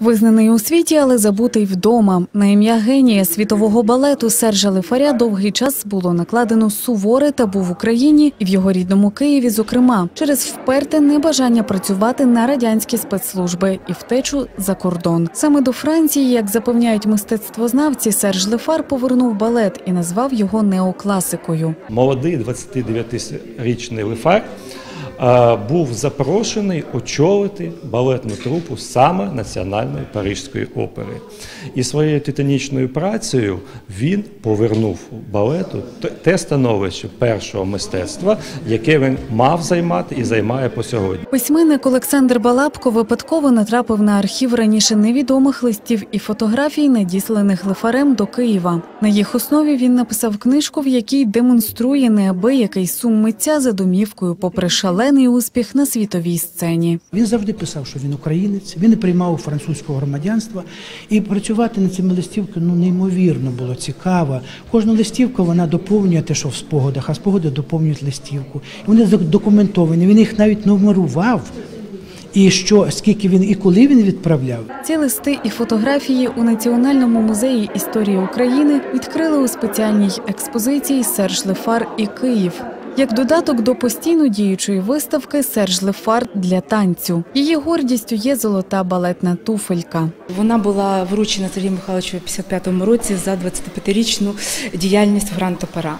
Визнаний у світі, але забутий вдома. На ім'я генія світового балету Сержа Лифаря довгий час було накладено суворе табу в Україні і в його рідному Києві, зокрема, через вперте небажання працювати на радянські спецслужби і втечу за кордон. Саме до Франції, як запевняють мистецтвознавці, Серж Лефар повернув балет і назвав його неокласикою. Молодий 29-річний Лефар був запрошений очолити балетну трупу саме Національної Парижської опери. І своєю титанічною працею він повернув балету те становище першого мистецтва, яке він мав займати і займає по сьогодні. Письменник Олександр Балабко випадково натрапив на архів раніше невідомих листів і фотографій, надісланих Лефарем до Києва. На їх основі він написав книжку, в якій демонструє неабиякий сум митця за домівкою, попри шалений успіх на світовій сцені. Він завжди писав, що він українець, він не приймав французького громадянства. І працювати над цими листівками ну, неймовірно було цікаво. Кожну листівку вона доповнює те, що в спогадах, а спогади доповнюють листівку. І вони задокументовані, він їх навіть нумерував. І що, скільки він і коли він відправляв. Ці листи і фотографії у Національному музеї історії України відкрили у спеціальній експозиції Серж Лефар і Київ. Як додаток до постійно діючої виставки Серж Лефар для танцю. Її гордістю є золота балетна туфелька. Вона була вручена Сергію Михайловичу у 55-му році за 25-річну діяльність в Гранд Опера.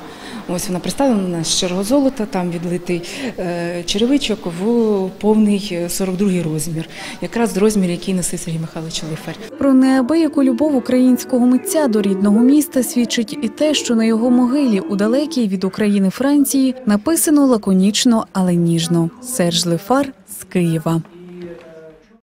Ось вона представлена з щирого золота, там відлитий е, черевичок в повний е, 42-й розмір, якраз розмір, який носив Сергій Михайлович Лифар. Про неабияку любов українського митця до рідного міста свідчить і те, що на його могилі у далекій від України Франції написано лаконічно, але ніжно Серж Лефар з Києва.